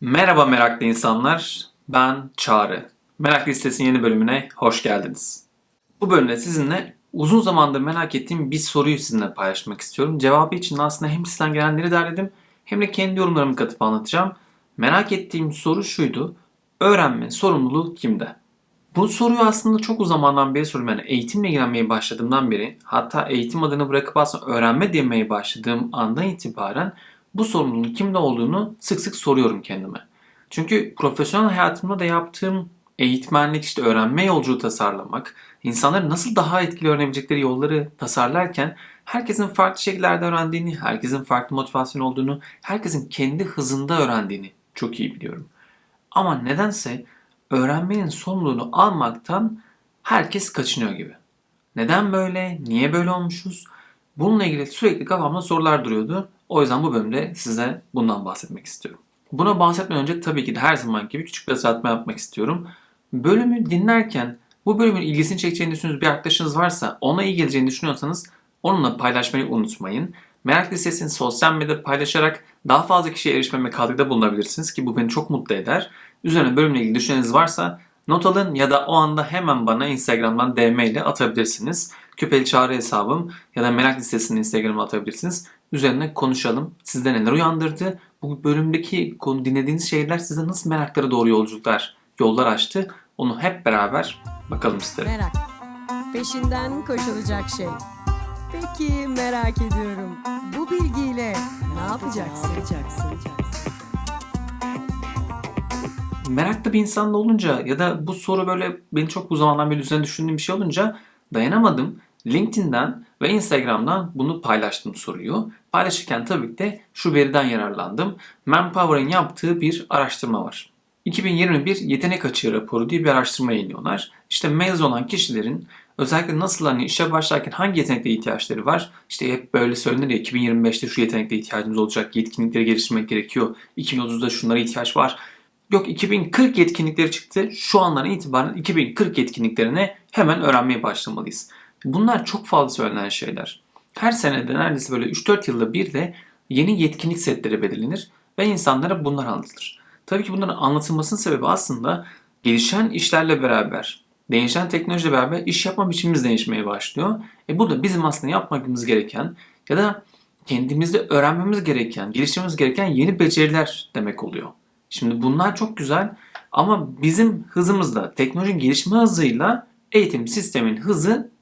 Merhaba meraklı insanlar, ben Çağrı. Merak Listesi'nin yeni bölümüne hoş geldiniz. Bu bölümde sizinle uzun zamandır merak ettiğim bir soruyu sizinle paylaşmak istiyorum. Cevabı için aslında hem sizden gelenleri derledim hem de kendi yorumlarımı katıp anlatacağım. Merak ettiğim soru şuydu. Öğrenme sorumluluğu kimde? Bu soruyu aslında çok uzun zamandan beri soruyorum. Yani eğitimle ilgilenmeye başladığımdan beri hatta eğitim adını bırakıp aslında öğrenme demeye başladığım andan itibaren bu sorumluluğun kimde olduğunu sık sık soruyorum kendime. Çünkü profesyonel hayatımda da yaptığım eğitmenlik işte öğrenme yolculuğu tasarlamak, insanların nasıl daha etkili öğrenebilecekleri yolları tasarlarken herkesin farklı şekillerde öğrendiğini, herkesin farklı motivasyon olduğunu, herkesin kendi hızında öğrendiğini çok iyi biliyorum. Ama nedense öğrenmenin sorumluluğunu almaktan herkes kaçınıyor gibi. Neden böyle? Niye böyle olmuşuz? Bununla ilgili sürekli kafamda sorular duruyordu. O yüzden bu bölümde size bundan bahsetmek istiyorum. Buna bahsetmeden önce tabii ki de her zaman gibi küçük bir hatırlatma yapmak istiyorum. Bölümü dinlerken bu bölümün ilgisini çekeceğini düşündüğünüz bir arkadaşınız varsa ona iyi geleceğini düşünüyorsanız onunla paylaşmayı unutmayın. Merak listesini sosyal medyada paylaşarak daha fazla kişiye erişmeme katkıda bulunabilirsiniz ki bu beni çok mutlu eder. Üzerine bölümle ilgili düşünceniz varsa not alın ya da o anda hemen bana Instagram'dan DM ile atabilirsiniz. Küpeli Çağrı hesabım ya da merak listesini Instagram'a atabilirsiniz. Üzerine konuşalım. Sizde neler uyandırdı? Bu bölümdeki konu dinlediğiniz şeyler size nasıl meraklara doğru yolculuklar, yollar açtı? Onu hep beraber bakalım isterim. Merak. Peşinden koşulacak şey. Peki merak ediyorum. Bu bilgiyle ne yapacaksın? Meraklı bir insan da olunca ya da bu soru böyle beni çok bu zamandan beri üzerine düşündüğüm bir şey olunca dayanamadım. LinkedIn'den ve Instagram'dan bunu paylaştım soruyu. Paylaşırken tabii ki de şu veriden yararlandım. Manpower'ın yaptığı bir araştırma var. 2021 yetenek açığı raporu diye bir araştırma yayınlıyorlar. İşte mezun olan kişilerin özellikle nasıl hani işe başlarken hangi yeteneklere ihtiyaçları var? İşte hep böyle söylenir ya 2025'te şu yeteneklere ihtiyacımız olacak, yetkinlikleri geliştirmek gerekiyor. 2030'da şunlara ihtiyaç var. Yok 2040 yetkinlikleri çıktı. Şu andan itibaren 2040 yetkinliklerine hemen öğrenmeye başlamalıyız. Bunlar çok fazla söylenen şeyler. Her senede neredeyse böyle 3-4 yılda bir de yeni yetkinlik setleri belirlenir ve insanlara bunlar anlatılır. Tabii ki bunların anlatılmasının sebebi aslında gelişen işlerle beraber, değişen teknolojiyle beraber iş yapma biçimimiz değişmeye başlıyor. E bu da bizim aslında yapmamız gereken ya da kendimizde öğrenmemiz gereken, geliştirmemiz gereken yeni beceriler demek oluyor. Şimdi bunlar çok güzel ama bizim hızımızla, teknolojinin gelişme hızıyla eğitim sistemin hızı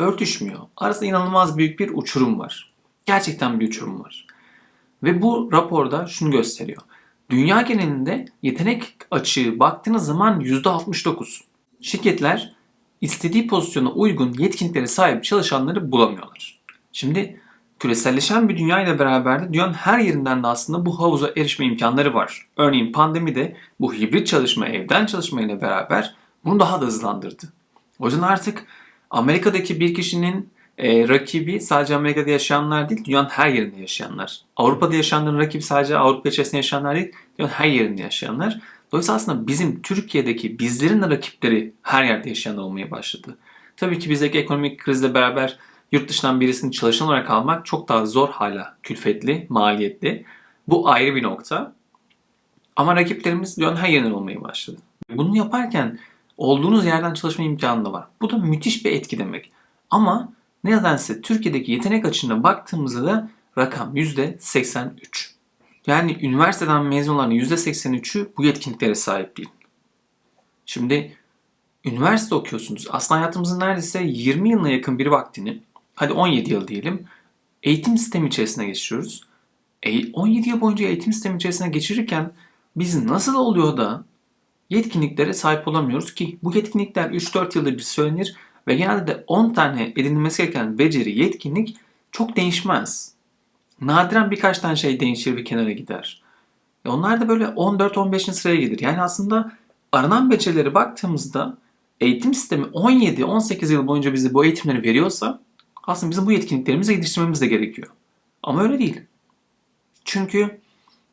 örtüşmüyor. Arasında inanılmaz büyük bir uçurum var. Gerçekten bir uçurum var. Ve bu raporda şunu gösteriyor. Dünya genelinde yetenek açığı baktığınız zaman %69. Şirketler istediği pozisyona uygun yetkinliklere sahip çalışanları bulamıyorlar. Şimdi küreselleşen bir dünya ile beraber de dünyanın her yerinden de aslında bu havuza erişme imkanları var. Örneğin pandemide bu hibrit çalışma, evden çalışma ile beraber bunu daha da hızlandırdı. O yüzden artık Amerika'daki bir kişinin e, rakibi sadece Amerika'da yaşayanlar değil, dünyanın her yerinde yaşayanlar. Avrupa'da yaşayanların rakibi sadece Avrupa içerisinde yaşayanlar değil, dünyanın her yerinde yaşayanlar. Dolayısıyla aslında bizim Türkiye'deki bizlerin de rakipleri her yerde yaşayan olmaya başladı. Tabii ki bizdeki ekonomik krizle beraber yurt dışından birisini çalışan olarak almak çok daha zor hala, külfetli, maliyetli. Bu ayrı bir nokta. Ama rakiplerimiz dünyanın her yerinden olmaya başladı. Bunu yaparken olduğunuz yerden çalışma imkanı da var. Bu da müthiş bir etki demek. Ama nedense Türkiye'deki yetenek açığına baktığımızda da rakam %83. Yani üniversiteden mezun olanların %83'ü bu yetkinliklere sahip değil. Şimdi üniversite okuyorsunuz. Aslında hayatımızın neredeyse 20 yılına yakın bir vaktini, hadi 17 yıl diyelim, eğitim sistemi içerisine geçiriyoruz. E, 17 yıl boyunca eğitim sistemi içerisine geçirirken biz nasıl oluyor da yetkinliklere sahip olamıyoruz ki bu yetkinlikler 3-4 yıldır bir söylenir ve genelde de 10 tane edinilmesi gereken beceri, yetkinlik çok değişmez. Nadiren birkaç tane şey değişir bir kenara gider. E onlar da böyle 14-15. sıraya gelir. Yani aslında aranan becerileri baktığımızda eğitim sistemi 17-18 yıl boyunca bize bu eğitimleri veriyorsa aslında bizim bu yetkinliklerimizi geliştirmemiz de gerekiyor. Ama öyle değil. Çünkü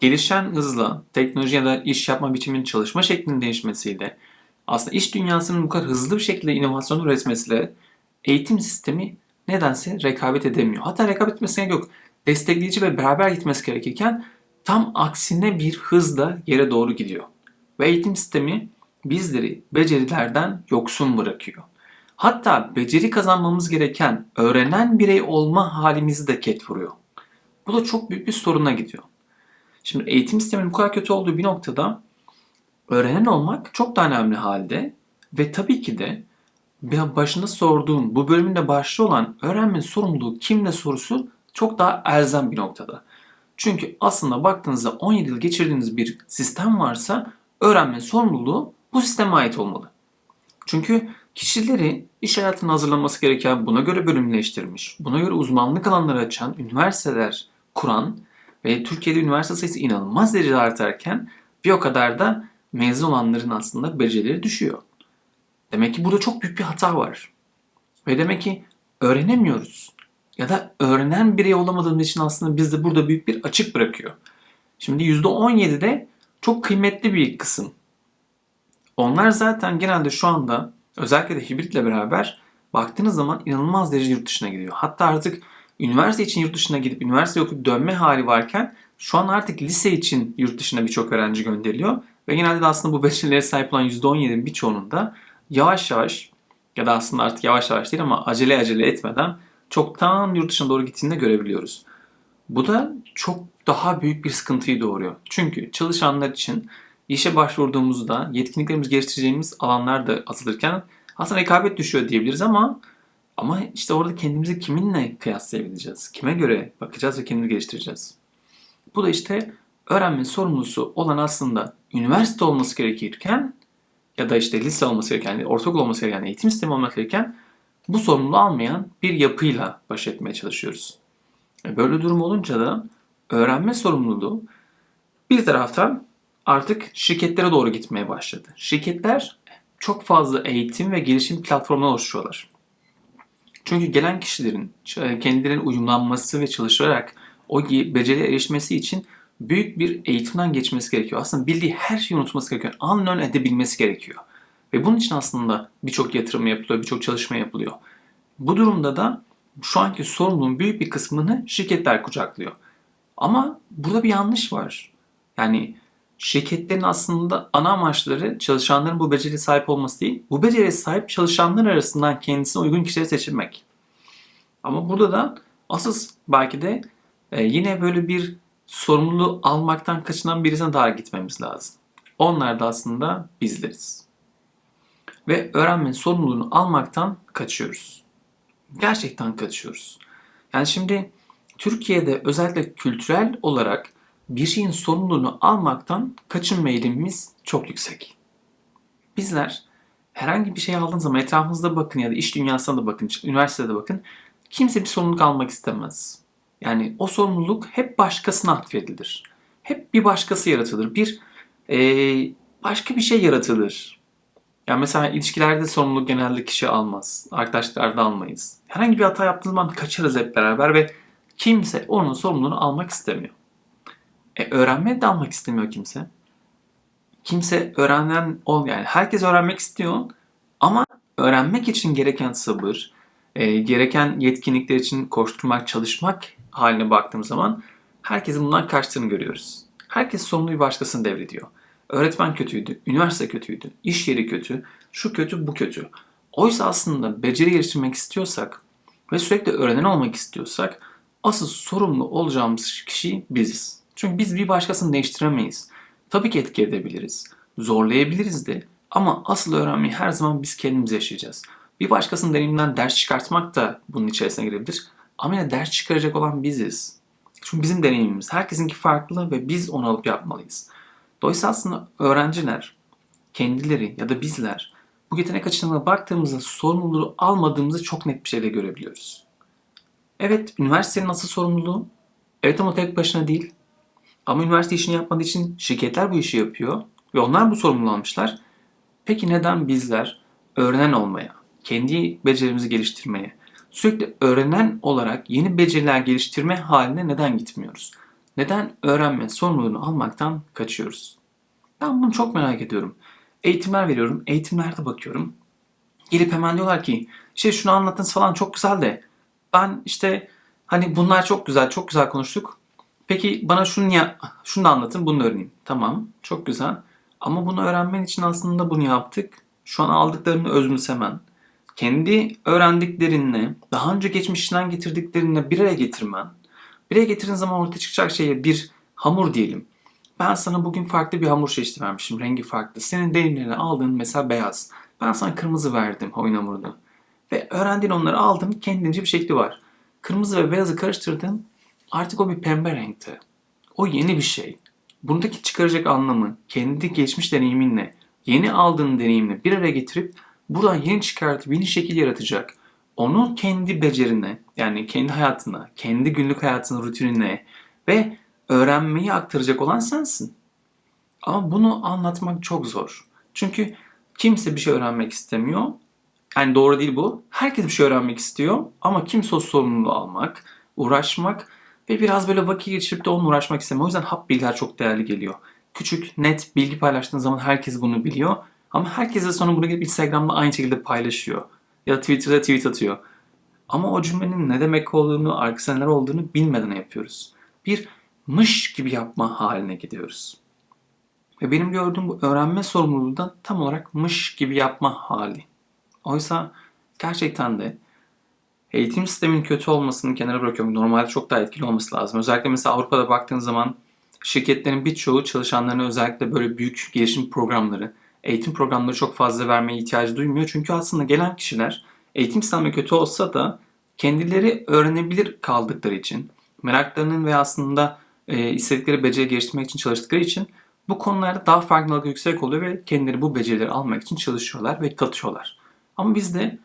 gelişen hızla teknoloji ya da iş yapma biçiminin çalışma şeklinin değişmesiyle aslında iş dünyasının bu kadar hızlı bir şekilde inovasyon üretmesiyle eğitim sistemi nedense rekabet edemiyor. Hatta rekabet etmesine yok. Destekleyici ve beraber gitmesi gerekirken tam aksine bir hızla yere doğru gidiyor. Ve eğitim sistemi bizleri becerilerden yoksun bırakıyor. Hatta beceri kazanmamız gereken öğrenen birey olma halimizi de ket vuruyor. Bu da çok büyük bir soruna gidiyor. Şimdi eğitim sisteminin bu kadar kötü olduğu bir noktada öğrenen olmak çok daha önemli halde ve tabii ki de başında sorduğum bu bölümünde başlı olan öğrenmenin sorumluluğu kimde sorusu çok daha elzem bir noktada. Çünkü aslında baktığınızda 17 yıl geçirdiğiniz bir sistem varsa öğrenmenin sorumluluğu bu sisteme ait olmalı. Çünkü kişileri iş hayatına hazırlanması gereken, buna göre bölümleştirmiş, buna göre uzmanlık alanları açan üniversiteler kuran ve Türkiye'de üniversite sayısı inanılmaz derecede artarken bir o kadar da mezun olanların aslında becerileri düşüyor. Demek ki burada çok büyük bir hata var. Ve demek ki öğrenemiyoruz. Ya da öğrenen birey olamadığımız için aslında bizde burada büyük bir açık bırakıyor. Şimdi %17'de çok kıymetli bir kısım. Onlar zaten genelde şu anda özellikle de hibritle beraber baktığınız zaman inanılmaz derece yurt dışına gidiyor. Hatta artık üniversite için yurt dışına gidip üniversite okuyup dönme hali varken şu an artık lise için yurt dışına birçok öğrenci gönderiliyor. Ve genelde de aslında bu becerilere sahip olan %17'nin birçoğunun da yavaş yavaş ya da aslında artık yavaş yavaş değil ama acele acele etmeden çoktan yurt dışına doğru gittiğini de görebiliyoruz. Bu da çok daha büyük bir sıkıntıyı doğuruyor. Çünkü çalışanlar için işe başvurduğumuzda yetkinliklerimizi geliştireceğimiz alanlar da azalırken aslında rekabet düşüyor diyebiliriz ama ama işte orada kendimizi kiminle kıyaslayabileceğiz? Kime göre bakacağız ve kendimizi geliştireceğiz? Bu da işte öğrenme sorumlusu olan aslında üniversite olması gerekirken ya da işte lise olması gereken, ortaokul olması gereken, eğitim sistemi olması gereken bu sorumluluğu almayan bir yapıyla baş etmeye çalışıyoruz. E, Böyle durum olunca da öğrenme sorumluluğu bir taraftan artık şirketlere doğru gitmeye başladı. Şirketler çok fazla eğitim ve gelişim platformları oluşturuyorlar. Çünkü gelen kişilerin e, kendilerinin uyumlanması ve çalışarak o beceriye erişmesi için büyük bir eğitimden geçmesi gerekiyor. Aslında bildiği her şeyi unutması gerekiyor. Unlearn edebilmesi gerekiyor. Ve bunun için aslında birçok yatırım yapılıyor, birçok çalışma yapılıyor. Bu durumda da şu anki sorumluluğun büyük bir kısmını şirketler kucaklıyor. Ama burada bir yanlış var. Yani şirketlerin aslında ana amaçları çalışanların bu beceriye sahip olması değil, bu beceriye sahip çalışanlar arasından kendisine uygun kişileri seçilmek. Ama burada da asıl belki de e, yine böyle bir sorumluluğu almaktan kaçınan birisine daha gitmemiz lazım. Onlar da aslında bizleriz. Ve öğrenmenin sorumluluğunu almaktan kaçıyoruz. Gerçekten kaçıyoruz. Yani şimdi Türkiye'de özellikle kültürel olarak bir şeyin sorumluluğunu almaktan kaçınma eğilimimiz çok yüksek. Bizler herhangi bir şey aldığınız zaman etrafınızda bakın ya da iş dünyasına da bakın, üniversitede bakın. Kimse bir sorumluluk almak istemez. Yani o sorumluluk hep başkasına atfedilir. Hep bir başkası yaratılır. Bir ee, başka bir şey yaratılır. Yani mesela ilişkilerde sorumluluk genelde kişi almaz. Arkadaşlarda almayız. Herhangi bir hata yaptığımız zaman kaçarız hep beraber ve kimse onun sorumluluğunu almak istemiyor. E, öğrenmeye de almak istemiyor kimse. Kimse öğrenen ol yani herkes öğrenmek istiyor ama öğrenmek için gereken sabır, e, gereken yetkinlikler için koşturmak, çalışmak haline baktığım zaman herkesin bundan kaçtığını görüyoruz. Herkes sorumluluğu başkasını devrediyor. Öğretmen kötüydü, üniversite kötüydü, iş yeri kötü, şu kötü, bu kötü. Oysa aslında beceri geliştirmek istiyorsak ve sürekli öğrenen olmak istiyorsak asıl sorumlu olacağımız kişi biziz. Çünkü biz bir başkasını değiştiremeyiz. Tabii ki etki edebiliriz. Zorlayabiliriz de. Ama asıl öğrenmeyi her zaman biz kendimiz yaşayacağız. Bir başkasının deneyiminden ders çıkartmak da bunun içerisine girebilir. Ama yine ders çıkaracak olan biziz. Çünkü bizim deneyimimiz. Herkesinki farklı ve biz onu alıp yapmalıyız. Dolayısıyla aslında öğrenciler, kendileri ya da bizler bu yetenek açısından baktığımızda sorumluluğu almadığımızı çok net bir şekilde görebiliyoruz. Evet, üniversitenin asıl sorumluluğu. Evet ama tek başına değil. Ama üniversite işini yapmadığı için şirketler bu işi yapıyor ve onlar bu sorumluluğu almışlar. Peki neden bizler öğrenen olmaya, kendi becerilerimizi geliştirmeye, sürekli öğrenen olarak yeni beceriler geliştirme haline neden gitmiyoruz? Neden öğrenme sorumluluğunu almaktan kaçıyoruz? Ben bunu çok merak ediyorum. Eğitimler veriyorum, eğitimlerde bakıyorum. Gelip hemen diyorlar ki, şey şunu anlattınız falan çok güzel de ben işte hani bunlar çok güzel, çok güzel konuştuk. Peki bana şunu ya şunu da anlatın, bunu da öğreneyim. Tamam, çok güzel. Ama bunu öğrenmen için aslında bunu yaptık. Şu an aldıklarını özümsemen, kendi öğrendiklerinle, daha önce geçmişinden getirdiklerini bir araya getirmen, bir araya getirdiğin zaman ortaya çıkacak şeye bir hamur diyelim. Ben sana bugün farklı bir hamur çeşidi vermişim. Rengi farklı. Senin deneyimlerini aldığın mesela beyaz. Ben sana kırmızı verdim oyun hamurunu. Ve öğrendiğin onları aldın. Kendince bir şekli var. Kırmızı ve beyazı karıştırdın. Artık o bir pembe renkte. O yeni bir şey. Bundaki çıkaracak anlamı kendi geçmiş deneyiminle, yeni aldığın deneyimle bir araya getirip buradan yeni çıkartıp yeni şekil yaratacak. Onu kendi becerine, yani kendi hayatına, kendi günlük hayatına, rutinine ve öğrenmeyi aktaracak olan sensin. Ama bunu anlatmak çok zor. Çünkü kimse bir şey öğrenmek istemiyor. Yani doğru değil bu. Herkes bir şey öğrenmek istiyor ama kimse o sorumluluğu almak, uğraşmak ve biraz böyle vakit geçirip de onunla uğraşmak istemiyor. O yüzden hap bilgiler çok değerli geliyor. Küçük, net bilgi paylaştığın zaman herkes bunu biliyor. Ama herkes de sonra bunu gelip Instagram'da aynı şekilde paylaşıyor. Ya da Twitter'da tweet atıyor. Ama o cümlenin ne demek olduğunu, arkasında neler olduğunu bilmeden yapıyoruz. Bir mış gibi yapma haline gidiyoruz. Ve benim gördüğüm bu öğrenme sorumluluğu da tam olarak mış gibi yapma hali. Oysa gerçekten de eğitim sisteminin kötü olmasını kenara bırakıyorum. Normalde çok daha etkili olması lazım. Özellikle mesela Avrupa'da baktığın zaman şirketlerin birçoğu çalışanlarına özellikle böyle büyük gelişim programları, eğitim programları çok fazla vermeye ihtiyacı duymuyor. Çünkü aslında gelen kişiler eğitim sistemi kötü olsa da kendileri öğrenebilir kaldıkları için, meraklarının ve aslında e, istedikleri beceri geliştirmek için çalıştıkları için bu konularda daha farkındalık yüksek oluyor ve kendileri bu becerileri almak için çalışıyorlar ve katıyorlar. Ama bizde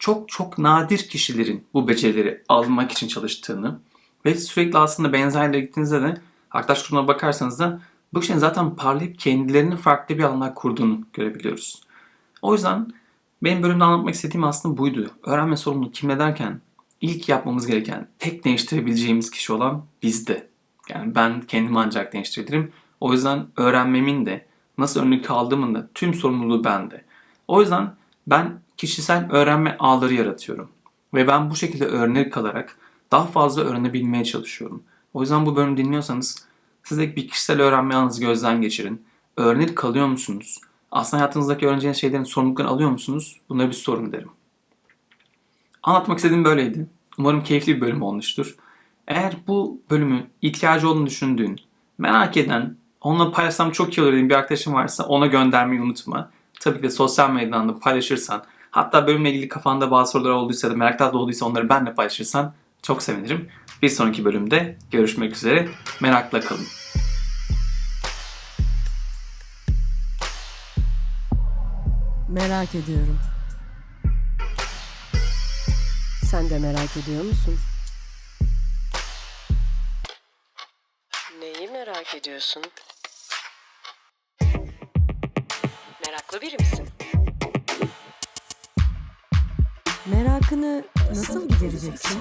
çok çok nadir kişilerin bu becerileri almak için çalıştığını ve sürekli aslında benzerlere gittiğinizde de arkadaş grubuna bakarsanız da bu kişinin zaten parlayıp kendilerini farklı bir alanlar kurduğunu görebiliyoruz. O yüzden benim bölümde anlatmak istediğim aslında buydu. Öğrenme sorumluluğu kimde derken ilk yapmamız gereken tek değiştirebileceğimiz kişi olan bizde. Yani ben kendimi ancak değiştirebilirim. O yüzden öğrenmemin de nasıl önlük aldığımın da tüm sorumluluğu bende. O yüzden ben kişisel öğrenme ağları yaratıyorum. Ve ben bu şekilde öğrenir kalarak daha fazla öğrenebilmeye çalışıyorum. O yüzden bu bölümü dinliyorsanız siz de bir kişisel öğrenme ağınızı gözden geçirin. Öğrenir kalıyor musunuz? Aslında hayatınızdaki öğreneceğiniz şeylerin sorumluluklarını alıyor musunuz? Bunları bir sorun derim. Anlatmak istediğim böyleydi. Umarım keyifli bir bölüm olmuştur. Eğer bu bölümü ihtiyacı olduğunu düşündüğün, merak eden, onunla paylaşsam çok iyi olur dediğin bir arkadaşın varsa ona göndermeyi unutma. Tabii ki de sosyal medyadan da paylaşırsan, hatta bölümle ilgili kafanda bazı sorular olduysa ya da meraklar da olduysa onları benimle paylaşırsan çok sevinirim. Bir sonraki bölümde görüşmek üzere. Merakla kalın. Merak ediyorum. Sen de merak ediyor musun? Neyi merak ediyorsun? Meraklı biri misin? Merakını nasıl gidereceksin?